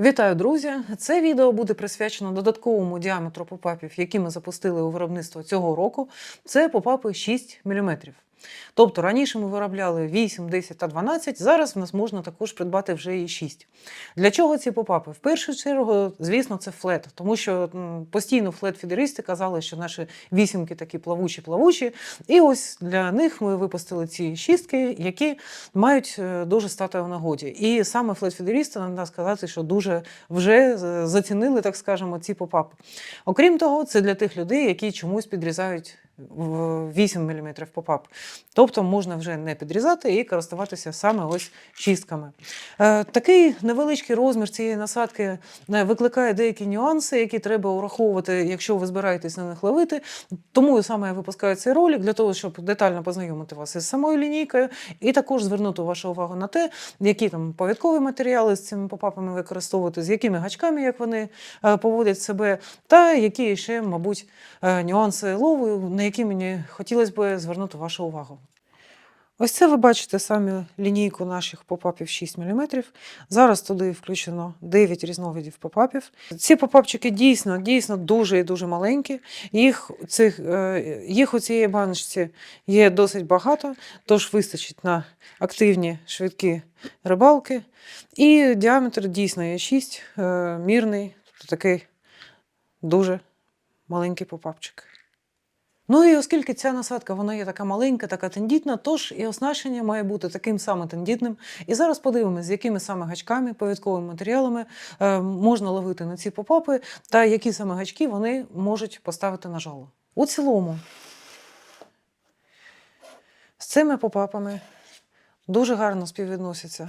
Вітаю, друзі! Це відео буде присвячено додатковому діаметру попапів, які ми запустили у виробництво цього року. Це попапи 6 мм. Тобто раніше ми виробляли 8, 10 та 12, зараз в нас можна також придбати вже і 6. Для чого ці попапи? В першу чергу, звісно, це флет, тому що постійно флет-фідеристи казали, що наші вісімки такі плавучі-плавучі. І ось для них ми випустили ці шістки, які мають е, дуже стати в нагоді. І саме флет-фідеристи треба сказати, що дуже вже е, зацінили, так скажемо, ці попапи. Окрім того, це для тих людей, які чомусь підрізають 8 мм попап. Тобто можна вже не підрізати і користуватися саме ось шістками. Е, Такий невеличкий розмір цієї насадки е, викликає деякі нюанси, які треба ураховувати, якщо ви збираєтесь на них ловити. Тому саме я випускаю цей ролик для того, щоб детально познайомити вас із самою лінійкою, і також звернути вашу увагу на те, які там повідкові матеріали з цими попапами використовувати, з якими гачками, як вони е, поводять себе, та які ще, мабуть, нюанси лову, на які мені хотілося б звернути вашу увагу. Ось це ви бачите самі лінійку наших попапів 6 мм. Зараз туди включено 9 різновидів попапів. Ці попапчики дійсно, дійсно дуже і дуже маленькі. Їх, цих, е, їх у цій баночці є досить багато, тож вистачить на активні швидкі рибалки. І діаметр дійсно є 6, е, мірний, тобто такий дуже маленький попапчик. Ну і оскільки ця насадка вона є така маленька, така тендітна, тож і оснащення має бути таким саме тендітним. І зараз подивимося, з якими саме гачками, повідковими матеріалами е, можна ловити на ці попапи, та які саме гачки вони можуть поставити на жало. У цілому, з цими попапами дуже гарно співвідносяться.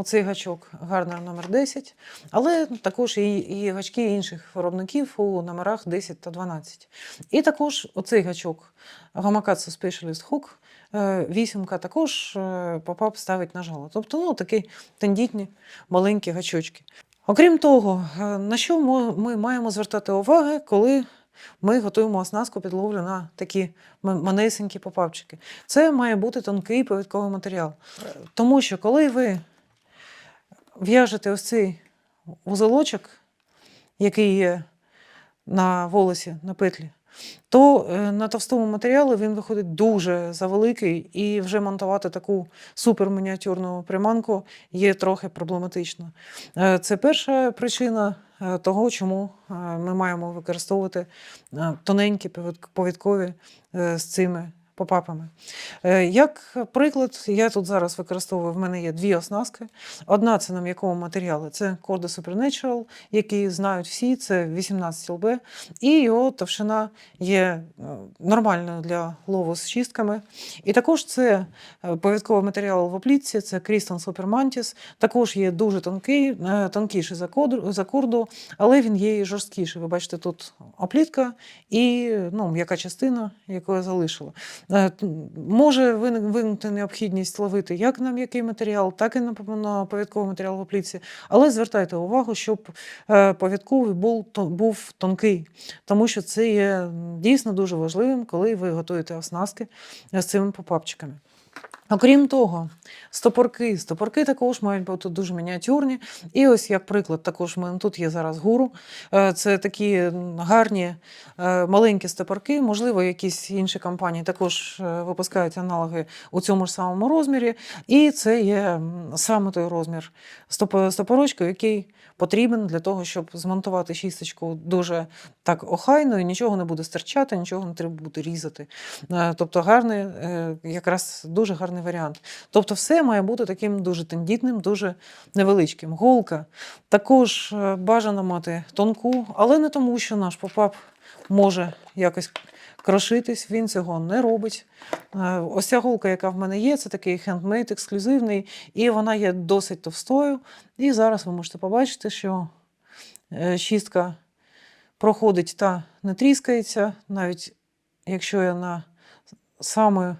Оцей гачок гарний номер 10, але також і, і гачки інших виробників у номерах 10 та 12. І також оцей гачок Gamakatsu Specialist Hook, е, вісімка також е, попап ставить на жало. Тобто ну, такі тендітні маленькі гачочки. Окрім того, е, на що ми маємо звертати уваги, коли ми готуємо оснастку під ловлю на такі манесенькі попапчики. Це має бути тонкий повідковий матеріал. Тому що коли ви в'яжете ось цей вузолочок, який є на волосі, на петлі, то е, на товстому матеріалі він виходить дуже завеликий, і вже монтувати таку супермініатюрну приманку є трохи проблематично. Е, Це перша причина е, того, чому ми маємо використовувати тоненькі повідкові з цими попапами. Е, Як приклад, я тут зараз використовую, в мене є дві оснастки. Одна це на м'якому матеріалі, це Corda Supernatural, який знають всі, це 18 ЛБ, і його товщина є е, нормальною для лову з шістками. І також це е, повідковий матеріал в оплітці, це Крістон Supermantis, також є дуже тонкий, е, тонкіший за корду, але він є і жорсткіший. Ви бачите, тут оплітка і ну, м'яка частина, яку я залишила. Е, Може виник- виникнути необхідність ловити як на м'який матеріал, так і на, повідковий матеріал в оплітці. Але звертайте увагу, щоб е, повідковий був, то- був тонкий, тому що це є дійсно дуже важливим, коли ви готуєте оснастки з цими попапчиками. Окрім того, стопорки. Стопорки також мають бути дуже мініатюрні. І ось, як приклад, також в тут є зараз гуру. Е, Це такі гарні е, маленькі стопорки. Можливо, якісь інші компанії також е, випускають аналоги у цьому ж самому розмірі. І це є саме той розмір стоп- стопорочку, який потрібен для того, щоб змонтувати шісточку дуже так охайно, і нічого не буде стирчати, нічого не треба буде різати. Тобто гарний, якраз дуже гарний варіант. Тобто, все має бути таким дуже тендітним, дуже невеличким. Голка також е, бажано мати тонку, але не тому, що наш попап може якось крошитись, він цього не робить. Е, Ось ця голка, яка в мене є, це такий хендмейд ексклюзивний, і вона є досить товстою. І зараз ви можете побачити, що е, шістка проходить та не тріскається, навіть якщо я на саме, е,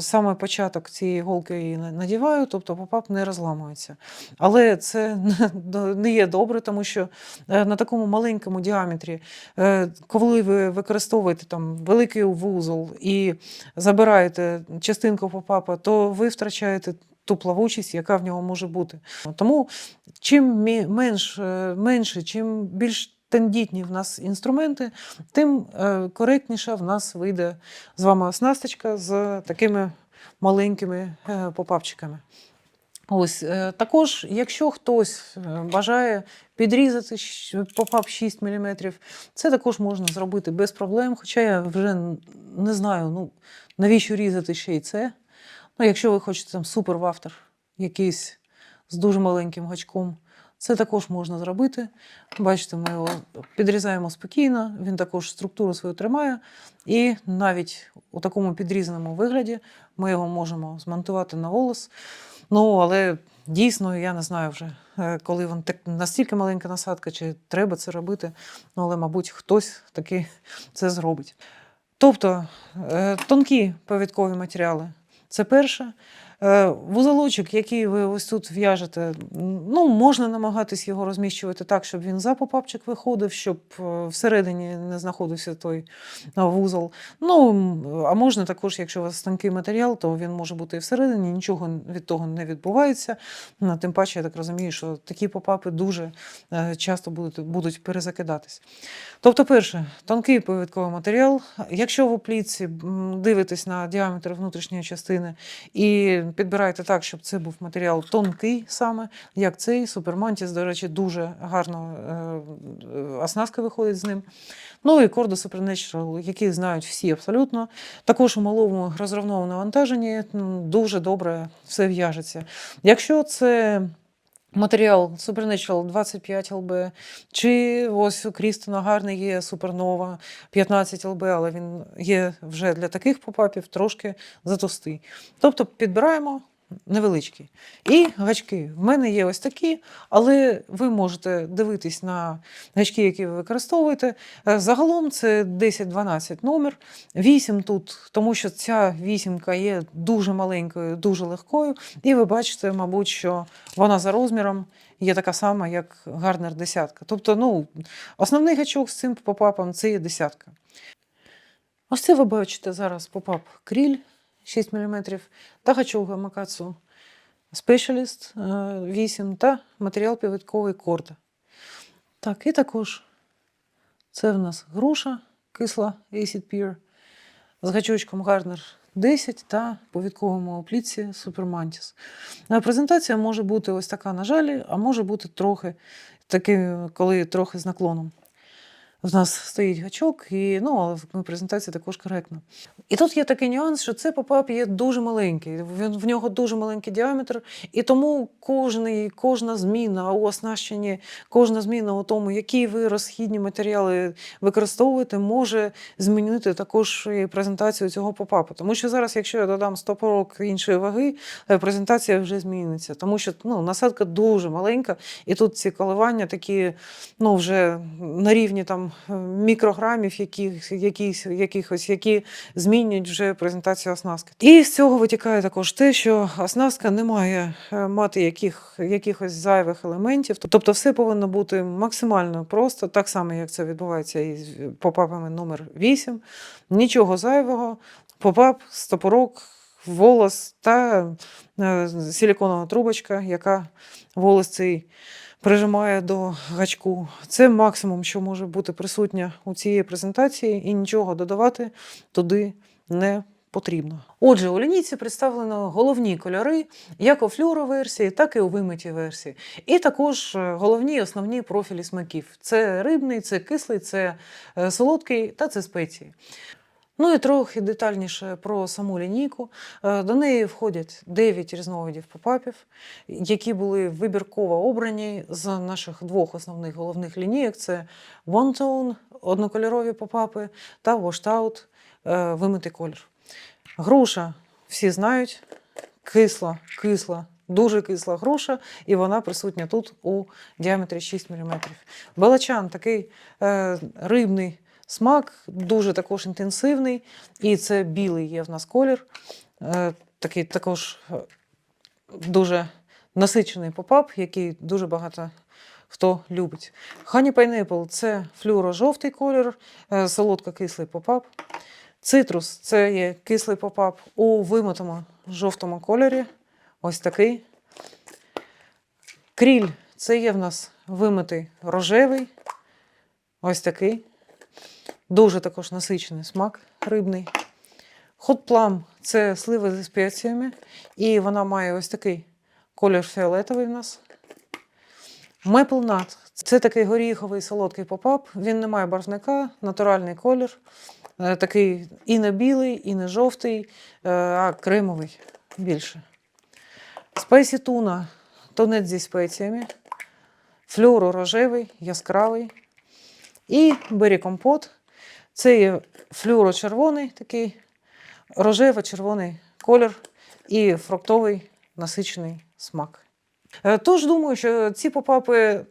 саме початок цієї голки її на- надіваю, тобто попап не розламується. Але це не є добре, тому що е, на такому маленькому діаметрі, е, коли ви використовуєте там великий вузол і забираєте частинку попапа, то ви втрачаєте ту плавучість, яка в нього може бути. Тому чим менш, е, менше, чим більш тендітні в нас інструменти, тим е, коректніша в нас вийде з вами оснасточка з такими маленькими е, попапчиками. Ось е, також, якщо хтось бажає підрізати попап 6 мм, це також можна зробити без проблем. Хоча я вже не знаю, ну навіщо різати ще й це. Ну, якщо ви хочете там супер вафтер якийсь з дуже маленьким гачком, це також можна зробити. Бачите, ми його підрізаємо спокійно, він також структуру свою тримає. І навіть у такому підрізаному вигляді ми його можемо змонтувати на волос. Ну, але дійсно, я не знаю вже, е, коли він так настільки маленька насадка, чи треба це робити. Ну, але, мабуть, хтось таки це зробить. Тобто е, тонкі повідкові матеріали це перше. Е, Вузолочок, який ви ось тут в'яжете, ну, можна намагатись його розміщувати так, щоб він за попапчик виходив, щоб е, всередині не знаходився той вузол. Ну, а можна також, якщо у вас тонкий матеріал, то він може бути і всередині, нічого від того не відбувається. Ну, Тим паче, я так розумію, що такі попапи дуже е, часто будуть, будуть перезакидатись. Тобто, перше, тонкий повідковий матеріал. Якщо ви плітці м, дивитесь на діаметр внутрішньої частини і підбираєте так, щоб це був матеріал тонкий саме, як цей супермантіс, до речі, дуже гарно е, оснастка виходить з ним. Ну і Кордо Supernatural, які знають всі абсолютно. Також у малому розривному навантаженні дуже добре все в'яжеться. Якщо це матеріал Supernatural 25 ЛБ, чи ось у Крістона гарний є Супернова 15 ЛБ, але він є вже для таких попапів трошки затостий. Тобто підбираємо невеличкі. І гачки. В мене є ось такі, але ви можете дивитись на гачки, які ви використовуєте. Е, Загалом це 10-12 номер. 8 тут, тому що ця вісімка є дуже маленькою, дуже легкою. І ви бачите, мабуть, що вона за розміром є така сама, як гарнер десятка. Тобто, ну, основний гачок з цим попапом це є десятка. Ось це ви бачите зараз попап кріль 6 мм та гачок Specialist е, 8 та матеріал повідковий корда. Так, і також це в нас груша кисла Acid Pear з гачочком Гарнер 10 та повідковому оплітці Supermantis. Е, Презентація може бути ось така на жалі, а може бути трохи таки, коли трохи з наклоном. В нас стоїть гачок, і ну, але в презентації також коректно. І тут є такий нюанс, що цей попап є дуже маленький. Він в нього дуже маленький діаметр, і тому кожний, кожна зміна у оснащенні, кожна зміна у тому, які ви розхідні матеріали використовуєте, може змінити також і презентацію цього попапу. Тому що зараз, якщо я додам стопорок іншої ваги, е, презентація вже зміниться. Тому що ну, насадка дуже маленька, і тут ці коливання такі ну, вже на рівні там мікрограмів, яких, якісь, якихось, які змінюють вже презентацію оснастки. І з цього витікає також те, що оснастка не має е, мати яких, якихось зайвих елементів. Тобто все повинно бути максимально просто, так само, як це відбувається і з попапами номер 8. Нічого зайвого, попап, стопорок, волос та е, силіконова трубочка, яка волос цей прижимає до гачку. Це максимум, що може бути присутнє у цій презентації, і нічого додавати туди не потрібно. Отже, у лінійці представлено головні кольори, як у флюороверсії, так і у вимитій версії. І також е, головні основні профілі смаків: це рибний, це кислий, це е, солодкий та це спеції. Ну і трохи детальніше про саму лінійку. Е, До неї входять 9 різновидів попапів, які були вибірково обрані з наших двох основних головних лінійок: це One Tone, однокольорові попапи та Washed Out, е, вимитий колір. Груша всі знають, кисла, кисла, дуже кисла груша, і вона присутня тут у діаметрі 6 мм. Балачан такий е, рибний смак, дуже також інтенсивний, і це білий є в нас колір. Е, такий також е, дуже насичений попап, який дуже багато хто любить. Honey Pineapple – це флюоро-жовтий колір, е, солодко-кислий попап. Цитрус це є кислий попап у вимитому жовтому кольорі. ось такий. Кріль це є в нас вимитий рожевий. Ось такий. Дуже також насичений смак рибний. Хот-плам це сливи зі спеціями, і вона має ось такий колір фіолетовий в нас. Maple це такий горіховий солодкий попап. Він не має барвника, натуральний колір. Е, Такий і не білий, і не жовтий, е, а кремовий більше. Спейсі туна тонець зі спеціями. Флюро рожевий, яскравий. І бері компот. Це є флюро червоний такий, рожево-червоний колір і фруктовий насичений смак. Е, Тож думаю, що ці попапи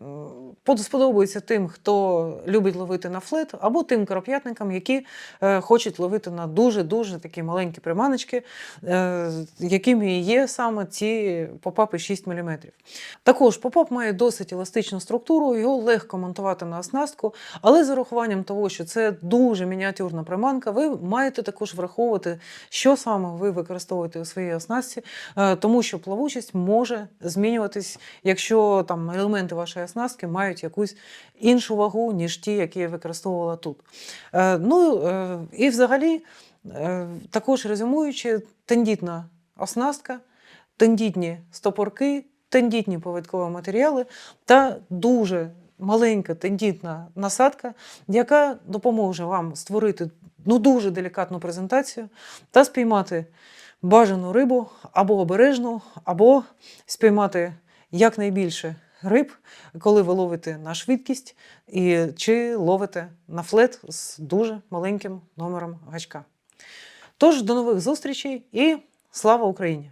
сподобаються тим, хто любить ловити на флет, або тим карап'ятникам, які е, хочуть ловити на дуже-дуже такі маленькі приманочки, е, якими є саме ці попапи 6 мм. Також попап має досить еластичну структуру, його легко монтувати на оснастку, але з урахуванням того, що це дуже мініатюрна приманка, ви маєте також враховувати, що саме ви використовуєте у своїй оснастці, е, тому що плавучість може змінюватись, якщо там елементи вашої оснастки мають якусь іншу вагу, ніж ті, які я використовувала тут. Е, Ну е, і взагалі, е, також резюмуючи, тендітна оснастка, тендітні стопорки, тендітні повідкові матеріали та дуже маленька тендітна насадка, яка допоможе вам створити ну, дуже делікатну презентацію та спіймати бажану рибу або обережну, або спіймати якнайбільше риб, коли ви ловите на швидкість, і, чи ловите на флет з дуже маленьким номером гачка. Тож до нових зустрічей і слава Україні!